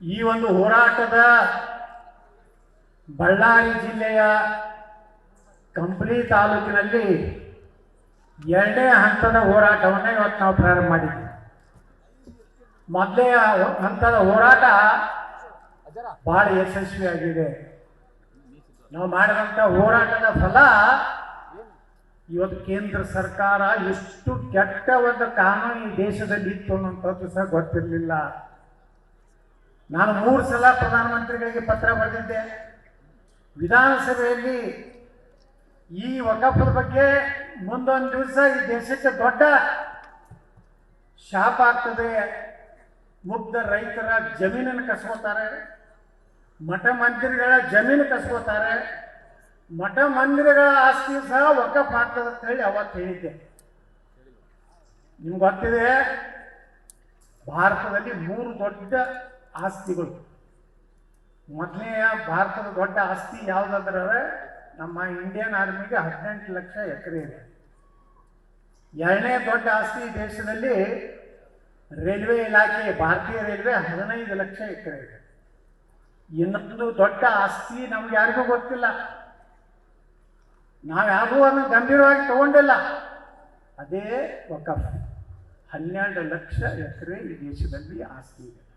ಈ ಒಂದು ಹೋರಾಟದ ಬಳ್ಳಾರಿ ಜಿಲ್ಲೆಯ ಕಂಪ್ಲಿ ತಾಲೂಕಿನಲ್ಲಿ ಎರಡನೇ ಹಂತದ ಹೋರಾಟವನ್ನು ಇವತ್ತು ನಾವು ಪ್ರಾರಂಭ ಮಾಡಿದ್ವಿ. ಮೊದಲೇ ಹಂತದ ಹೋರಾಟ ಬಹಳ ಯಶಸ್ವಿಯಾಗಿದೆ. ನಾವು ಮಾಡಿದಂಥ ಹೋರಾಟದ ಫಲ ಇವತ್ತು ಕೇಂದ್ರ ಸರ್ಕಾರ ಎಷ್ಟು ಕೆಟ್ಟ ಕಾನೂನು ಈ ದೇಶದಲ್ಲಿ ಇತ್ತು ಅನ್ನೋಂಥದ್ದು ಸಹ ಗೊತ್ತಿರಲಿಲ್ಲ. ನಾನು ಮೂರು ಸಲ ಪ್ರಧಾನಮಂತ್ರಿಗಳಿಗೆ ಪತ್ರ ಬರೆದಿದ್ದೆ. ವಿಧಾನಸಭೆಯಲ್ಲಿ ಈ ವಕಫದ ಬಗ್ಗೆ ಮುಂದೊಂದು ದಿವಸ ಈ ದೇಶಕ್ಕೆ ದೊಡ್ಡ ಶಾಪ ಆಗ್ತದೆ. ಮುಗ್ಧ ರೈತರ ಜಮೀನನ್ನು ಕಸ್ಕೋತಾರೆ ಮಠ ಮಂದಿರಗಳ ಜಮೀನು ಕಸ್ಕೋತಾರೆ ಮಠ ಮಂದಿರಗಳ ಆಸ್ತಿ ಸಹ ವಕಫ್ ಆಗ್ತದೆ ಅಂತ ಹೇಳಿ ಅವತ್ತು ಹೇಳಿದ್ದೆ. ನಿಮ್ಗೆ ಗೊತ್ತಿದೆ, ಭಾರತದಲ್ಲಿ ಮೂರು ದೊಡ್ಡ ಆಸ್ತಿಗಳು. ಮೊದಲನೆಯ ಭಾರತದ ದೊಡ್ಡ ಆಸ್ತಿ ಯಾವುದಾದ್ರೆ ನಮ್ಮ ಇಂಡಿಯನ್ ಆರ್ಮಿಗೆ ಹದಿನೆಂಟು ಲಕ್ಷ ಎಕರೆ ಇದೆ. ಎರಡನೇ ದೊಡ್ಡ ಆಸ್ತಿ ದೇಶದಲ್ಲಿ ರೈಲ್ವೆ ಇಲಾಖೆ, ಭಾರತೀಯ ರೈಲ್ವೆ ಹದಿನೈದು ಲಕ್ಷ ಎಕರೆ ಇದೆ. ಇನ್ನೊಂದು ದೊಡ್ಡ ಆಸ್ತಿ ನಮ್ಗೆ ಯಾರಿಗೂ ಗೊತ್ತಿಲ್ಲ. ನಾವು ಯಾರಿಗೂ ಅದನ್ನು ಗಂಭೀರವಾಗಿ ತಗೊಂಡಿಲ್ಲ. ಅದೇ ವಕಫ್ ಹನ್ನೆರಡು ಲಕ್ಷ ಎಕರೆ ಈ ದೇಶದಲ್ಲಿ ಆಸ್ತಿ ಇದೆ.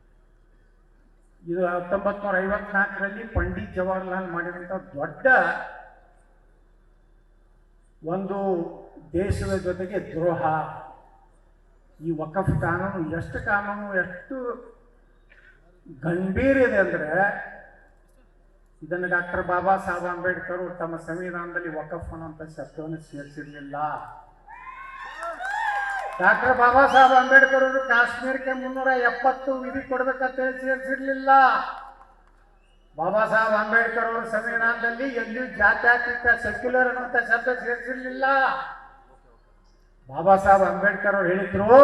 ಇದು ಹತ್ತೊಂಬತ್ತು ನೂರ ಐವತ್ನಾಲ್ಕರಲ್ಲಿ ಪಂಡಿತ್ ಜವಾಹರ್ಲಾಲ್ ಮಾಡಿದಂಥ ದೊಡ್ಡ ಒಂದು ದೇಶದ ಜೊತೆಗೆ ದ್ರೋಹ. ಈ ವಕಫ್ ಕಾನೂನು ಎಷ್ಟು ಕಾನೂನು, ಎಷ್ಟು ಗಂಭೀರ ಇದೆ ಅಂದರೆ ಇದನ್ನು ಡಾಕ್ಟರ್ ಬಾಬಾ ಸಾಹೇಬ್ ಅಂಬೇಡ್ಕರ್ ತಮ್ಮ ಸಂವಿಧಾನದಲ್ಲಿ ವಕಫ್ ಅನ್ನುವಂಥ ಶಬ್ದವನ್ನು ಸೇರಿಸಿರ್ಲಿಲ್ಲ. ಡಾಕ್ಟರ್ ಬಾಬಾ ಸಾಹೇಬ್ ಅಂಬೇಡ್ಕರ್ ಅವರು ಕಾಶ್ಮೀರಕ್ಕೆ ಮುನ್ನೂರ ಎಪ್ಪತ್ತು ವಿಧಿ ಕೊಡಬೇಕಂತ ಹೇಳಿ ಸೇರಿಸಿರ್ಲಿಲ್ಲ ಬಾಬಾ ಸಾಹೇಬ್ ಅಂಬೇಡ್ಕರ್ ಅವರ ಸಂವಿಧಾನದಲ್ಲಿ ಎಲ್ಲಿಯೂ ಜಾತ್ಯಾತೀತ ಸೆಕ್ಯುಲರ್ ಅನ್ನುವಂಥ ಶಬ್ದ ಸೇರಿಸಿರ್ಲಿಲ್ಲ ಬಾಬಾ ಸಾಹೇಬ್ ಅಂಬೇಡ್ಕರ್ ಅವರು ಹೇಳಿದ್ರು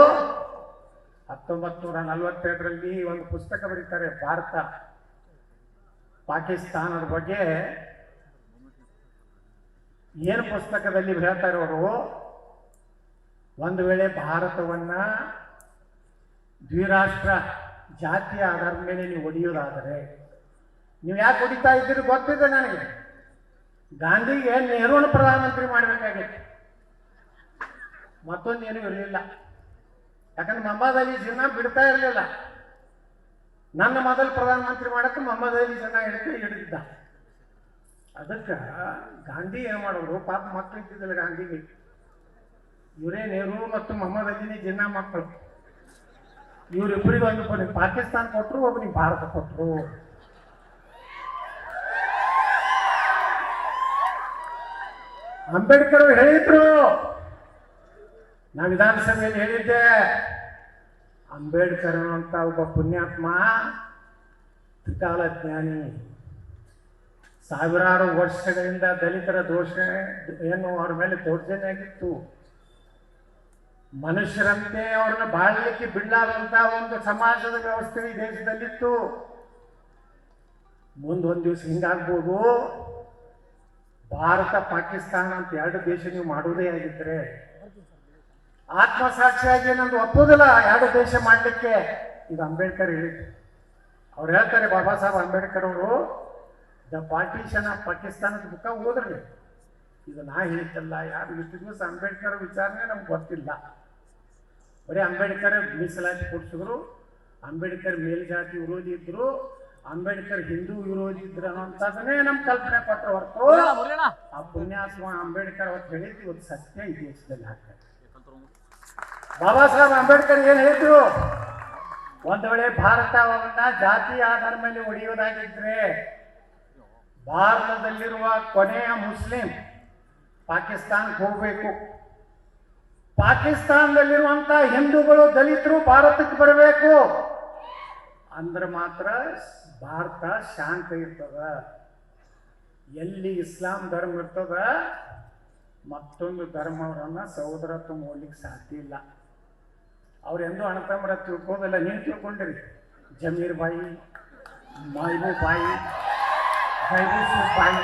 ಹತ್ತೊಂಬತ್ತು ನೂರ ನಲವತ್ತೆರಡರಲ್ಲಿ ಒಂದು ಪುಸ್ತಕ ಬರೀತಾರೆ, ಭಾರತ ಪಾಕಿಸ್ತಾನದ ಬಗ್ಗೆ. ಏನು ಪುಸ್ತಕದಲ್ಲಿ ಹೇಳ್ತಾರೆ ಅವರು ಒಂದು ವೇಳೆ ಭಾರತವನ್ನ ದ್ವಿರಾಷ್ಟ್ರ ಜಾತಿ ಆಧಾರದ ಮೇಲೆ ನೀವು ಹೊಡೆಯೋದಾದರೆ ನೀವು ಯಾಕೆ ಹೊಡಿತಾ ಇದ್ದೀರಿ ಗೊತ್ತಿದೆ ನನಗೆ. ಗಾಂಧಿಗೆ ನೆಹರುನ ಪ್ರಧಾನಮಂತ್ರಿ ಮಾಡಬೇಕಾಗಿತ್ತು. ಏನೂ ಇರಲಿಲ್ಲ. ಯಾಕಂದ್ರೆ ಮೊಹಮ್ಮದ್ ಅಲಿ ಜಿನ್ನಾ ಬಿಡ್ತಾ ಇರಲಿಲ್ಲ. ನನ್ನ ಮೊದಲು ಪ್ರಧಾನಮಂತ್ರಿ ಮಾಡಕ್ಕೆ ಮೊಹಮ್ಮದ್ ಅಲಿ ಜಿನ್ನಾ ಹಿಡಿದು ಹಿಡಿದಿದ್ದ. ಅದಕ್ಕೆ ಗಾಂಧಿ ಏನು ಮಾಡೋರು? ಪಾಪ ಮಕ್ಕಳು ಇದ್ದಿದ್ದಿಲ್ಲ ಗಾಂಧಿಗೆ ಇವರೇ ನೆಹರು ಮತ್ತು ಮೊಹಮ್ಮದ್ ಅಲಿನೇ ಜಿನ್ನಾ ಮಕ್ಕಳು ಇವರಿಬ್ಬರಿಗೆ ಒಂದು ಒಬ್ಬನಿಗೆ ಪಾಕಿಸ್ತಾನ ಕೊಟ್ಟರು ಒಬ್ಬನಿಗೆ ಭಾರತ ಕೊಟ್ಟರು ಅಂಬೇಡ್ಕರ್ ಹೇಳಿದ್ರು. ನಾ ವಿಧಾನಸಭೆಯಲ್ಲಿ ಹೇಳಿದ್ದೆ. ಅಂಬೇಡ್ಕರ್ ಅಂತ ಒಬ್ಬ ಪುಣ್ಯಾತ್ಮ ತ್ರಿಕಾಲ ಸಾವಿರಾರು ವರ್ಷಗಳಿಂದ ದಲಿತರ ದೋಷ ಏನು ಅವರ ಮೇಲೆ ದೌರ್ಜನ್ಯ ಆಗಿತ್ತು. ಮನುಷ್ಯರಂತೆ ಅವ್ರನ್ನ ಬಾಳಲಿಕ್ಕೆ ಬಿಡಲಾದಂತ ಒಂದು ಸಮಾಜದ ವ್ಯವಸ್ಥೆ ಈ ದೇಶದಲ್ಲಿತ್ತು. ಮುಂದೊಂದು ದಿವಸ ಹಿಂಗಾಗ್ಬೋದು. ಭಾರತ, ಪಾಕಿಸ್ತಾನ ಅಂತ ಎರಡು ದೇಶ ನೀವು ಮಾಡೋದೇ ಆಗಿದ್ರೆ ಆತ್ಮಸಾಕ್ಷಿಯಾಗಿ ನಂದು ಒಪ್ಪುದಿಲ್ಲ ಎರಡು ದೇಶ ಮಾಡಲಿಕ್ಕೆ. ಇದು ಅಂಬೇಡ್ಕರ್ ಹೇಳಿದ್ರು. ಅವ್ರು ಹೇಳ್ತಾರೆ ಬಾಬಾ ಸಾಹೇಬ್ ಅಂಬೇಡ್ಕರ್ ಅವರು, ದ ಪಾರ್ಟಿಷನ್ ಆಫ್ ಪಾಕಿಸ್ತಾನದ ಮುಖ ಓದ್ರಿ ಇದು ನಾ ಹೇಳ್ತಲ್ಲ ಯಾರು ಇಷ್ಟು ದಿವಸ ಅಂಬೇಡ್ಕರ್ ವಿಚಾರನೆ ನಮ್ಗೆ ಗೊತ್ತಿಲ್ಲ. ಬರೀ ಅಂಬೇಡ್ಕರ್ ಮೀಸಲಾತಿ ಕೊಡಿಸಿದ್ರು ಅಂಬೇಡ್ಕರ್ ಮೇಲ್ಜಾತಿ ವಿರೋಧಿ ಇದ್ರು ಅಂಬೇಡ್ಕರ್ ಹಿಂದೂ ವಿರೋಧಿ ಇದ್ರು ಅನ್ನೋಂಥದ್ದನ್ನೇ ನಮ್ಮ ಕಲ್ಪನೆ ಪತ್ರ ಹೊರತು ಆ ಪುಣ್ಯಾತ್ಮ ಅಂಬೇಡ್ಕರ್ ಅವತ್ತು ಹೇಳಿದ್ದು ಇವತ್ತು ಸತ್ಯ ಈ ದೇಶದಲ್ಲಿ ಹಾಕ್ತಾರೆ ಬಾಬಾ ಸಾಹೇಬ್ ಅಂಬೇಡ್ಕರ್ ಏನು ಹೇಳಿದ್ರು? ಒಂದು ವೇಳೆ ಭಾರತವನ್ನ ಜಾತಿ ಆಧಾರ ಮೇಲೆ ಒಡೆಯುವುದಾಗಿದ್ರೆ ಭಾರತದಲ್ಲಿರುವ ಕೊನೆಯ ಮುಸ್ಲಿಂ ಪಾಕಿಸ್ತಾನಕ್ಕೆ ಹೋಗಬೇಕು. ಪಾಕಿಸ್ತಾನದಲ್ಲಿರುವಂತ ಹಿಂದೂಗಳು ದಲಿತರು ಭಾರತಕ್ಕೆ ಬರಬೇಕು. ಅಂದ್ರೆ ಮಾತ್ರ ಭಾರತ ಶಾಂತ ಇರ್ತದ. ಎಲ್ಲಿ ಇಸ್ಲಾಂ ಧರ್ಮ ಇರ್ತದ, ಮತ್ತೊಂದು ಧರ್ಮವರನ್ನ ಸಹೋದರತ್ವ ಮೂಡ್ಲಿಕ್ಕೆ ಸಾಧ್ಯ ಇಲ್ಲ. ಅವ್ರೆಂದೂ ಅಣತಂಬರ ತಿಳ್ಕೋದಲ್ಲ ನೀವು ತಿಳ್ಕೊಂಡಿರಿ. ಜಮೀರ್ ಬಾಯಿ ಮಾಯ್ಬೂ ಬಾಯಿ ಬಾಯಿ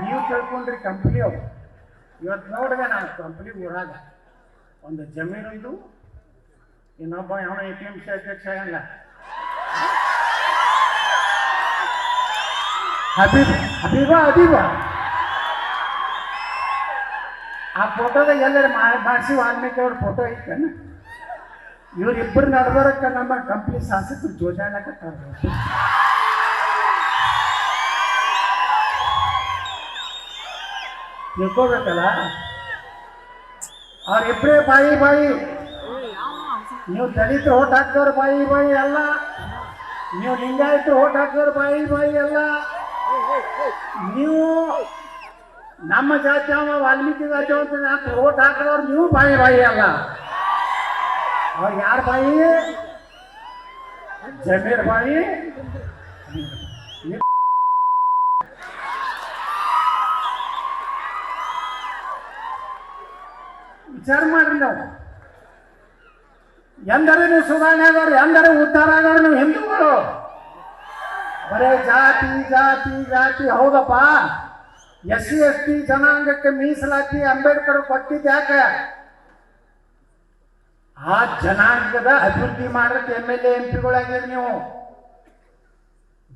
ನೀವು ಕೇಳ್ಕೊಂಡ್ರಿ ಕಂಪ್ನಿ ಅವರು. ಇವತ್ತು ನೋಡಿದೆ ನಾನು ಕಂಪ್ನಿ ಊರಾಗ. ಒಂದು ಜಮೀನು ಇದು ಇನ್ನೊಬ್ಬ ಯಾವ ಎ ಟಿ ಎಂ ಸಿ ಅಧ್ಯಕ್ಷ ಏನಿಲ್ಲ ಹಬೀಬ್, ಹಬೀಬಾ, ಹಬೀಬ. ಆ ಫೋಟೋದಾಗ ಎಲ್ಲರ ಮಾಡಿಸಿ ವಾಲ್ಮೀಕಿ ಅವ್ರ ಫೋಟೋ ಐತೇನು? ಇವ್ರಿಬ್ಬರು ನಡ್ಬರಕ್ಕೆ ನಮ್ಮ ಕಂಪ್ನಿ ಶಾಸಕರು ತರಬೇಕು. ತಿಳ್ಕೋಬೇಕಲ್ಲ ಅವ್ರಿಬ್ಬರೇ ಬಾಯಿ ಬಾಯಿ ನೀವು ದಲಿತರು ಓಟ್ ಹಾಕ್ದವ್ರು ಬಾಯಿ ಬಾಯಿ ಅಲ್ಲ ನೀವು ಲಿಂಗಾಯತರು ಓಟ್ ಹಾಕ್ದವ್ರು ಬಾಯಿ ಬಾಯಿ ಅಲ್ಲ ನೀವು ನಮ್ಮ ಜಾತಿ ಅವ ವಾಲ್ಮೀಕಿ ಜಾತಿ ಅಂತ ನಾಲ್ಕು ಓಟ್ ಹಾಕಿದವ್ರು ನೀವು ಬಾಯಿ ಬಾಯಿ ಅಲ್ಲ ಅವ್ರು ಯಾರ ಬಾಯಿ ಜಮೀರ್ ಬಾಯಿ ವಿಚಾರ ಮಾಡ್ರಿ ನಾವು ಎಂದರೆ ನೀವು ಸುಧಾರಣೆ ಆಗೋರು ಎಂದರೆ ಉದ್ಧಾರ ಆಗೋರು ನೀವು ಹಿಂದೂಗಳು. ಬರೇ ಜಾತಿ ಜಾತಿ ಜಾತಿ, ಹೌದಪ್ಪ. ಎಸ್ ಸಿ ಎಸ್ ಟಿ ಜನಾಂಗಕ್ಕೆ ಮೀಸಲಾತಿ ಅಂಬೇಡ್ಕರ್ ಕೊಟ್ಟಿದ್ದು ಯಾಕೆ? ಆ ಜನಾಂಗದ ಅಭಿವೃದ್ಧಿ ಮಾಡಕ್ಕೆ ಎಂ ಎಲ್ ಎ, ಎಂ ನೀವು.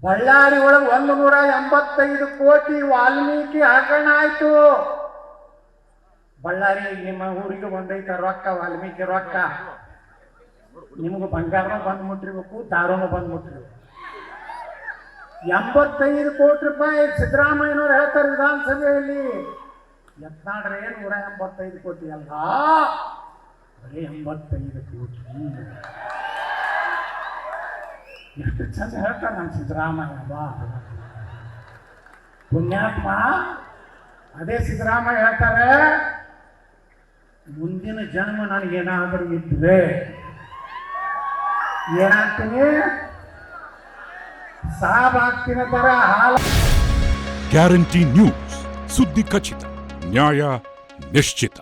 ಬಳ್ಳಾರಿ ಒಳಗೆ ಒಂದು ನೂರ ಎಂಬತ್ತೈದು ಕೋಟಿ ವಾಲ್ಮೀಕಿ ಹಗರಣ ಆಯ್ತು. ಬಳ್ಳಾರಿ ನಿಮ್ಮ ಊರಿಗೆ ಬಂದೈತೆ ರೊಕ್ಕ, ವಾಲ್ಮೀಕಿ ರೊಕ್ಕ. ನಿಮ್ಗೆ ಬಂಗಾರನೂ ಬಂದು ಮುಟ್ಟಿರ್ಬೇಕು, ದಾರುನು ಬಂದು ಮುಟ್ಟಿರ್ಬೇಕು. ಎಂಬತ್ತೈದು ಕೋಟಿ ರೂಪಾಯಿ ಸಿದ್ದರಾಮಯ್ಯನವ್ರು ಹೇಳ್ತಾರೆ ವಿಧಾನಸಭೆಯಲ್ಲಿ. ಯತ್ನಾಡ್ರೆ ನೂರ ಎಂಬತ್ತೈದು ಕೋಟಿ ಅಲ್ಲ? ಬರೀ ಎಂಬತ್ತೈದು ಕೋಟಿ. ಎಷ್ಟು ಚಂದ ಹೇಳ್ತಾರೆ ನಾನು ಸಿದ್ದರಾಮಯ್ಯ ಬಾ ಪುಣ್ಯಾತ್ಮ. ಅದೇ ಸಿದ್ದರಾಮಯ್ಯ ಹೇಳ್ತಾರೆ ಮುಂದಿನ ಜನ್ಮ ನನಗೇನಾದರೂ ಇದ್ರೆ ಏನಾಗ್ತೀನಿ ಸಾಬಾಗ್ತಿನ ತರ ಹಾಲ ಗ್ಯಾರಂಟಿ ನ್ಯೂಸ್. ಸುದ್ದಿ ಖಚಿತ ನ್ಯಾಯ ನಿಶ್ಚಿತ.